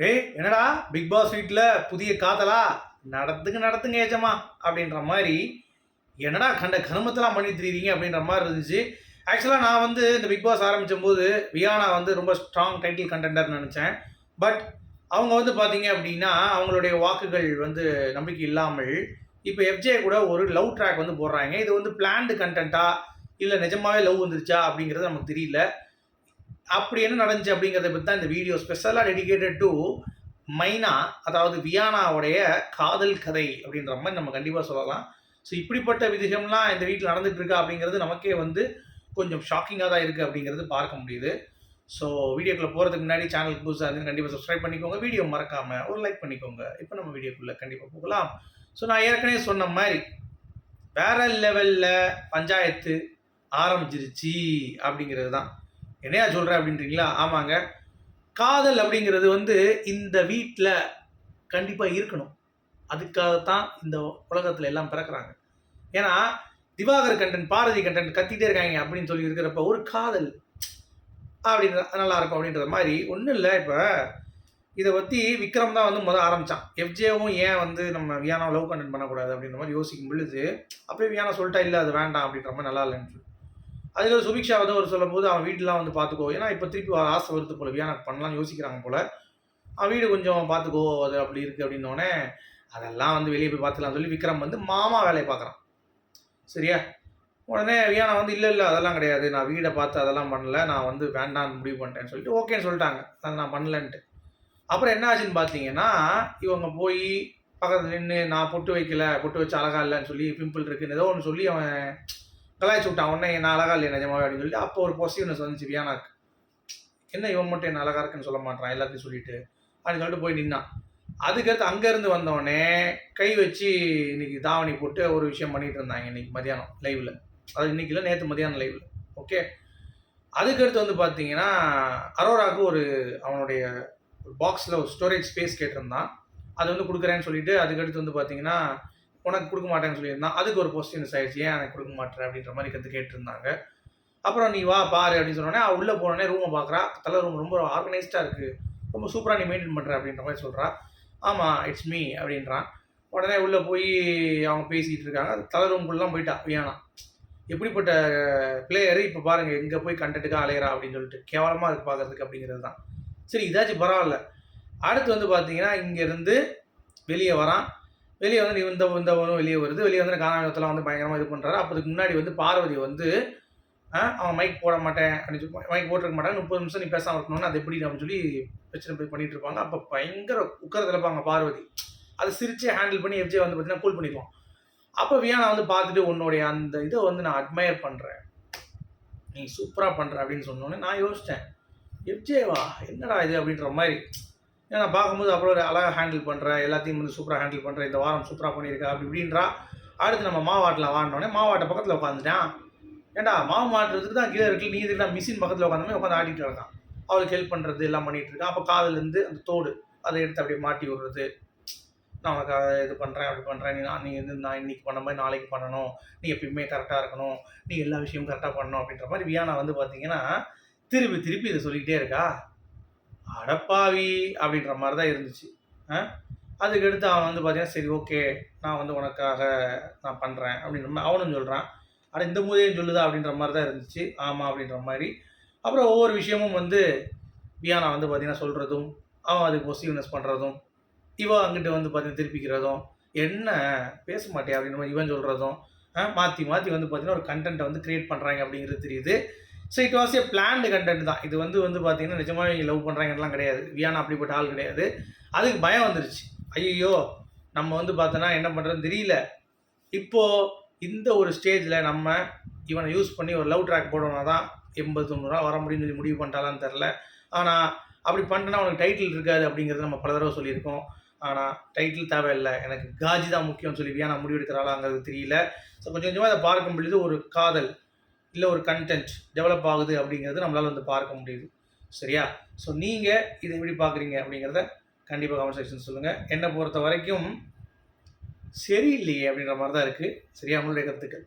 டேய் என்னடா big pass வீட்டில் புதிய காதலா? நடத்துங்க நடத்துங்க ஏஜமா அப்படின்ற மாதிரி என்னடா கண்ட கருமத்தெல்லாம் பண்ணி தெரியுறீங்க அப்படின்ற மாதிரி இருந்துச்சு. ஆக்சுவலாக நான் வந்து இந்த பிக் பாஸ் ஆரம்பித்த போது வியானா வந்து ரொம்ப ஸ்ட்ராங் டைட்டில் கண்டென்டர்னு நினச்சேன். பட் அவங்க வந்து பார்த்தீங்க அப்படின்னா அவங்களுடைய வாக்குகள் வந்து நம்பிக்கை இல்லாமல் இப்போ எஃப்ஜே கூட ஒரு லவ் ட்ராக் வந்து போடுறாங்க. இது வந்து பிளான்டு கண்டென்ட்டா இல்லை நிஜமாவே லவ் வந்துருச்சா? அப்படிங்கிறது நமக்கு தெரியல. அப்படி என்ன நடந்துச்சு அப்படிங்கிறத பற்றி தான் இந்த வீடியோ ஸ்பெஷலாக டெடிக்கேட்டட் டு மைனா அதாவது வியானாவுடைய காதல் கதை அப்படின்ற மாதிரி நம்ம கண்டிப்பாக சொல்லலாம். ஸோ இப்படிப்பட்ட விதிகம்லாம் இந்த வீட்டில் நடந்துகிட்டு இருக்கா அப்படிங்கிறது நமக்கே வந்து கொஞ்சம் ஷாக்கிங்காக தான் இருக்குது அப்படிங்கிறது பார்க்க முடியுது. ஸோ வீடியோக்குள்ளே போகிறதுக்கு முன்னாடி சேனலுக்கு புதுசாக இருந்து கண்டிப்பாக சப்ஸ்கிரைப் பண்ணிக்கோங்க. வீடியோ மறக்காமல் ஒரு லைக் பண்ணிக்கோங்க. இப்போ நம்ம வீடியோக்குள்ளே கண்டிப்பாக போகலாம். ஸோ நான் ஏற்கனவே சொன்ன மாதிரி வேற லெவலில் பஞ்சாயத்து ஆரம்பிச்சிருச்சு அப்படிங்கிறது தான். என்னையா சொல்கிறேன் அப்படின்றீங்களா? ஆமாங்க. காதல் அப்படிங்கிறது வந்து இந்த வீட்டில் கண்டிப்பாக இருக்கணும். அதுக்காகத்தான் இந்த உலகத்தில் எல்லாம் பிறக்கிறாங்க. ஏன்னா திவாகர் கண்டன் பாரதி கண்டன் கத்திட்டே இருக்காங்க அப்படின்னு சொல்லி இருக்கிறப்ப ஒரு காதல் அப்படின்ற நல்லா இருக்கும் அப்படின்ற மாதிரி ஒன்றும் இல்லை. இப்போ இதை பற்றி விக்ரம் தான் வந்து முதல் ஆரம்பித்தான் எஃப்ஜேவும் ஏன் வந்து நம்ம வியானா லவ் கண்டென்ட் பண்ணக்கூடாது அப்படின்ற மாதிரி யோசிக்கும் பொழுது அப்போயே வியானா சொல்லிட்டா இல்லை அது வேண்டாம் அப்படின்ற மாதிரி நல்லா இல்லைன்னு சொல்லி. அதுக்கு சுபிக்ஷா வந்து ஒரு சொல்லும் போது அவன் வீட்டிலாம் வந்து பார்த்துக்கோ ஏன்னா இப்போ திருப்பி வர ஆசை வருது போல. வியானாக்கு பண்ணலாம் யோசிக்கிறாங்க போல. அவன் வீடு கொஞ்சம் பார்த்துக்கோ அது அப்படி இருக்குது அப்படின்னோடனே அதெல்லாம் வந்து வெளியே போய் பார்த்துக்கலாம் சொல்லி விக்ரம் வந்து மாமா வேலையை பார்க்குறான் சரியா? உடனே வியானா வந்து இல்லை இல்லை அதெல்லாம் கிடையாது. நான் வீடை பார்த்து அதெல்லாம் பண்ணல. நான் வந்து வேண்டாம்னு முடிவு பண்ணிட்டேன்னு சொல்லிட்டு ஓகேன்னு சொல்லிட்டாங்க. அதை நான் பண்ணலன்ட்டு. அப்புறம் என்ன ஆச்சுன்னு பார்த்தீங்கன்னா இவங்க போய் பக்கத்தில் நின்று நான் பொட்டு வைக்கல பொட்டு வச்சு அழகா இல்லைன்னு சொல்லி பிம்பிள் இருக்குன்னு ஏதோ ஒன்று சொல்லி அவன் கலாய்ச்சி விட்டான் உடனே என்ன அழகா இல்லையா நிஜமாவே அப்படின்னு சொல்லி அப்போ ஒரு பொசிவ்னஸ் வந்துச்சு வியானாக்கு. என்ன இவன் மட்டும் என்ன அழகா இருக்குன்னு சொல்ல மாட்டான் எல்லாத்தையும் சொல்லிட்டு அப்படின்னு சொல்லிட்டு போய் நின்னான். அதுக்கடுத்து அங்கேருந்து வந்தவொடனே கை வச்சு இன்னைக்கு தாவணி போட்டு ஒரு விஷயம் பண்ணிட்டு இருந்தாங்க இன்னைக்கு மதியானம் லைவில் அது இன்னைக்கு இல்லை நேற்று மதியானம் லைவில் ஓகே அதுக்கடுத்து வந்து பார்த்தீங்கன்னா அரோராவுக்கு ஒரு அவனுடைய பாக்ஸில் ஒரு ஸ்டோரேஜ் ஸ்பேஸ் கேட்டிருந்தான். அது வந்து கொடுக்குறேன்னு சொல்லிட்டு அதுக்கடுத்து வந்து பார்த்தீங்கன்னா உனக்கு கொடுக்க மாட்டேன்னு சொல்லியிருந்தான் அதுக்கு ஒரு கொஸ்டின்ஸ் ஆயிடுச்சு. ஏன் எனக்கு கொடுக்க மாட்டேன் அப்படின்ற மாதிரி கற்று கேட்டிருந்தாங்க. அப்புறம் நீ வா பாரு அப்படின்னு சொன்னோடனே அவள் உள்ளே போனோடனே ரூமை பார்க்குறா தலை ரூம் ரொம்ப ஆர்கனைஸ்டாக இருக்குது ரொம்ப சூப்பராக நீ மெயின்டைன் பண்ணுற அப்படின்ற மாதிரி சொல்கிறா ஆமாம் இட்ஸ் மீ அப்படின்றான். உடனே உள்ளே போய் அவங்க பேசிகிட்டு இருக்காங்க. அது தலை ரூம்குள்ளெலாம் போயிட்டா வியானா எப்படிப்பட்ட பிளேயரு இப்போ பாருங்கள் எங்கே போய் கண்டென்ட்டுக்காக அலையிறா அப்படின்னு சொல்லிட்டு கேவலமாக இருக்கு பார்க்கறதுக்கு அப்படிங்கிறது தான். சரி இதாச்சும் பரவாயில்ல. அடுத்து வந்து பார்த்தீங்கன்னா இங்கேருந்து வெளியே வரான். வெளியே வந்து இந்த இந்தவனும் வெளியே வருது. வெளியே வந்து காணாமத்தெல்லாம் வந்து பயங்கரமாக இது பண்ணுறாரு அப்போ அதுக்கு முன்னாடி வந்து பார்வதி வந்து அவன் மைக் போட மாட்டேன். அப்படின்னு சொல்லி மைக் போட்டிருக்க மாட்டேன் முப்பது நிமிஷம் நீ பேசாமல் இருக்கணும்னு அது எப்படி அப்படின்னு சொல்லி பிரச்சனை போய் பண்ணிட்டு இருப்பாங்க. அப்போ பயங்கர உட்காரத்தில் இருப்பாங்க பார்வதி. அதை சிரிச்சு ஹேண்டில் பண்ணி எஃப்ஜே வந்து பார்த்தீங்கன்னா கூல் பண்ணிக்குவான் அப்போ வியானா வந்து பார்த்துட்டு உன்னுடைய அந்த இதை வந்து நான் அட்மையர் பண்ணுறேன் நீ சூப்பராக பண்ணுற அப்படின்னு சொன்னோன்னே நான் யோசித்தேன் எஃப்ஜேவா என்னடா இது அப்படின்ற மாதிரி. ஏன்னா பார்க்கும்போது அவ்வளோ ஒரு அழகாக ஹேண்டில் பண்ணுற எல்லாத்தையும் வந்து சூப்பராக ஹேண்டில் பண்ணுற இந்த வாரம் சூப்பராக பண்ணியிருக்கா அப்படி இப்படின்றா. அடுத்து நம்ம மாவாட்டில் வாடினோடனே மாவாட்டை பக்கத்தில் உட்காந்துட்டான். ஏன்டா மாவு மாட்டுறதுக்கு தான் கீழே இருக்கு நீ இதுக்கு மிஷின் பக்கத்தில் உட்காந்து உட்காந்து ஆடிட்டு இருக்கான் அவளுக்கு ஹெல்ப் பண்ணுறது எல்லாம் பண்ணிகிட்டு இருக்கான். அப்போ காதுலேருந்து அந்த தோடு அதை எடுத்து அப்படியே மாட்டி விடுறது. நான் உனக்கு அதை இது பண்ணுறேன் அப்படி பண்ணுறேன் நீ நான் நீ வந்து நான் இன்னைக்கு பண்ண மாதிரி நாளைக்கு பண்ணணும். நீ எப்பயுமே கரெக்டாக இருக்கணும். நீ எல்லா விஷயமும் கரெக்டாக பண்ணணும் அப்படின்ற மாதிரி வியானா வந்து பார்த்தீங்கன்னா திருப்பி திருப்பி இதை சொல்லிக்கிட்டே இருக்கா. அடப்பாவி அப்படின்ற மாதிரி தான் இருந்துச்சு அதுக்கடுத்து அவன் வந்து பார்த்தீங்கன்னா சரி ஓகே நான் வந்து உனக்காக நான் பண்ணுறேன் அப்படின்ற மாதிரி அவனும் சொல்கிறான் ஆனால் இந்த மூதையும் சொல்லுதா அப்படின்ற மாதிரி தான் இருந்துச்சு. ஆமாம் அப்படின்ற மாதிரி. அப்புறம் ஒவ்வொரு விஷயமும் வந்து பியானா வந்து பார்த்தீங்கன்னா சொல்கிறதும் அவன் அதுக்கு பொசிட்டிவ்னஸ் பண்ணுறதும் இவன் அங்கிட்ட வந்து பார்த்தீங்கன்னா திருப்பிக்கிறதும் என்ன பேச மாட்டேன் அப்படின்ற மாதிரி இவன் சொல்கிறதும் மாற்றி மாற்றி வந்து பார்த்தீங்கன்னா ஒரு கண்டென்ட்டை வந்து க்ரியேட் பண்ணுறாங்க அப்படிங்கிறது தெரியுது. So it was a planned content தான். இது வந்து வந்து பார்த்தீங்கன்னா நிஜமாக இவங்க லவ் பண்ணுறாங்கலாம் கிடையாது. வியானா அப்படிப்பட்ட ஆள் கிடையாது. அதுக்கு பயம் வந்துருச்சு. ஐயோ நம்ம வந்து பார்த்தோன்னா என்ன பண்ணுறதுன்னு தெரியல. இப்போது இந்த ஒரு ஸ்டேஜில் நம்ம இவனை யூஸ் பண்ணி ஒரு லவ் ட்ராக் போடணும்னா தான் எண்பது தொண்ணூறுவா வர முடியும்னு சொல்லி முடிவு பண்ணிட்டாலான்னு தெரில ஆனால் அப்படி பண்ணிட்டேன்னா அவனுக்கு டைட்டில் இருக்காது அப்படிங்கிறது நம்ம பல தடவை சொல்லியிருக்கோம். ஆனால் டைட்டில் தேவையில்லை. எனக்கு காஜி தான் முக்கியம்னு சொல்லி வியானா முடிவெடுக்கிறாளாங்கிறது தெரியல. ஸோ கொஞ்சம் கொஞ்சமாக அதை பார்க்கும் பொழுது ஒரு காதல் இல்லை ஒரு கண்டென்ட் டெவலப் ஆகுது அப்படிங்கிறது நம்மளால் வந்து பார்க்க முடியுது. சரியா? ஸோ நீங்கள் இதை எப்படி பார்க்குறீங்க அப்படிங்கிறத கண்டிப்பாக கமெண்ட் செக்ஷன் சொல்லுங்கள் என்னை பொறுத்த வரைக்கும் சரியில்லையே அப்படின்ற மாதிரி தான் இருக்குது சரியா? உங்களுடைய கருத்துக்கள்.